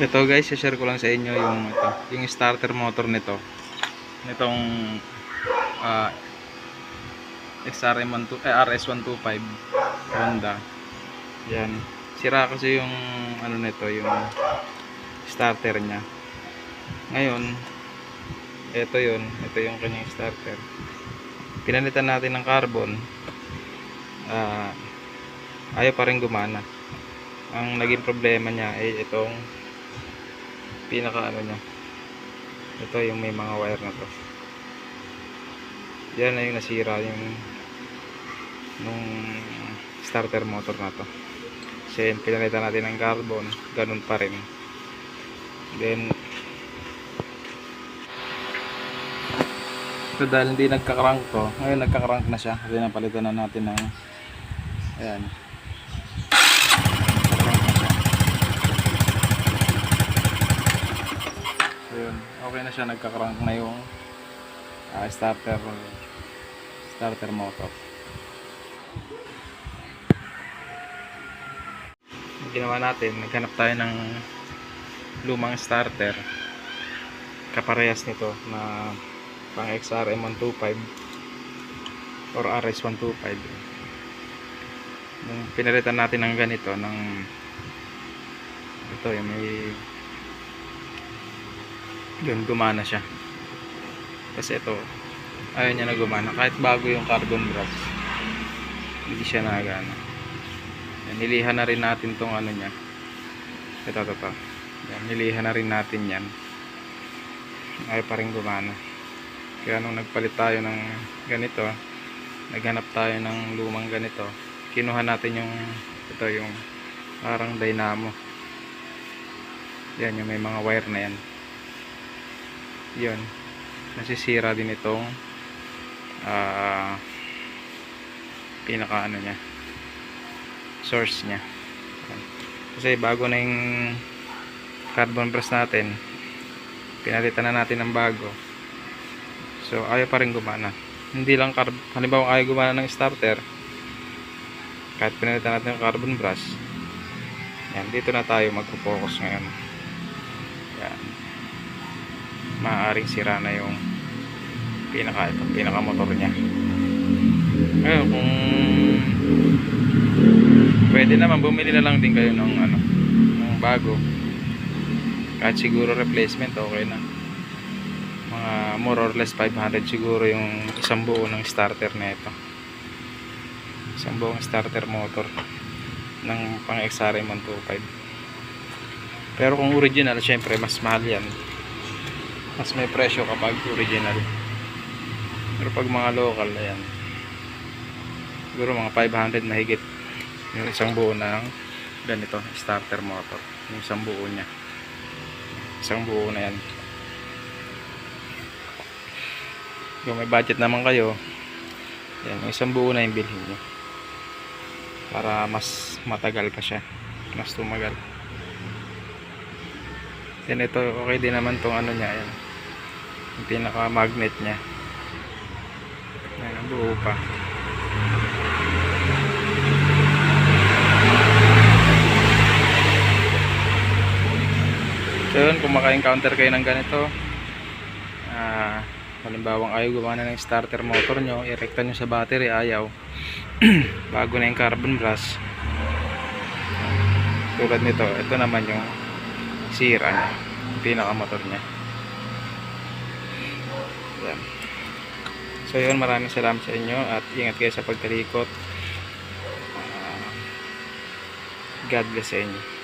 Ito guys, share ko lang sa inyo yung ito, yung starter motor nito. Nitong ah XRM12 eh, RS125 Honda. Yan. Sira kasi yung ano nito, yung starter niya. Ngayon, ito yun, ito yung kanyang starter. Pinalitan natin ng carbon. Ah, ayaw pa rin gumana. Ang naging problema niya ay itong pinaka ano niya. Ito yung may mga wire na to. Yan na yung nasira yung nung starter motor na to. Kasi pinalitan natin ng carbon ganun pa rin. Then so dahil hindi nagka-crank to ngayon nagka-crank na siya. Kasi napalitan na natin ng ayan yun, okay na siya, nagka-crank na yung ah, starter starter motor. Ginawa natin, naghanap tayo ng lumang starter. Kaparehas nito na pang XRM125 or RS125 nung pinalitan natin ng ganito ng ito yung may yun gumana siya. Kasi ito ayaw niya na gumana. Kahit bago yung carbon brush hindi siya nagana. Yan, nilihan na rin natin tong ano niya. Ito ito ito. Yan, nilihan na rin natin yan. Ayaw pa rin gumana. Kaya nung nagpalit tayo ng ganito naghanap tayo ng lumang ganito kinuha natin yung ito yung parang dynamo. Yan yung may mga wire na yan yun. Nasisira din itong ah pinaka ano niya source Yan. kasi bago na yung carbon brush natin pinalitan na natin ng bago. So ayaw pa rin gumana. Hindi lang carb halimbawa ayaw gumana ng starter kahit pinalitan natin yung carbon brush yan dito na tayo magpo-focus ngayon maaaring sira na yung pinaka ito, pinaka motor niya. Ngayon kung pwede naman bumili na lang din kayo ng ano ng bago. Kahit siguro replacement okay na. Mga more or less 500 siguro yung isang buo ng starter na ito. Isang buong starter motor ng pang XRM 125 pero kung original syempre mas mahal yan mas may presyo kapag original. Pero pag mga local ayan. Siguro mga 500 mahigit yung isang buo ng ganito starter motor. Yung isang buo nya isang buo na yan. Kung may budget naman kayo yan yung isang buo na yung bilhin nyo para mas matagal pa siya. Mas tumagal. Then ito okay din naman tong ano niya yan yung pinaka magnet niya. Yan buo pa. So yun kung maka-encounter kayo ng ganito ah halimbawang ayaw gumana ng starter motor nyo irekta nyo sa battery ayaw. Bago na yung carbon brush tulad nito ito naman yung sira niya yung pinakamotor niya yan so yun maraming salamat sa inyo at ingat kayo sa pagtalikot Ah, God bless sa inyo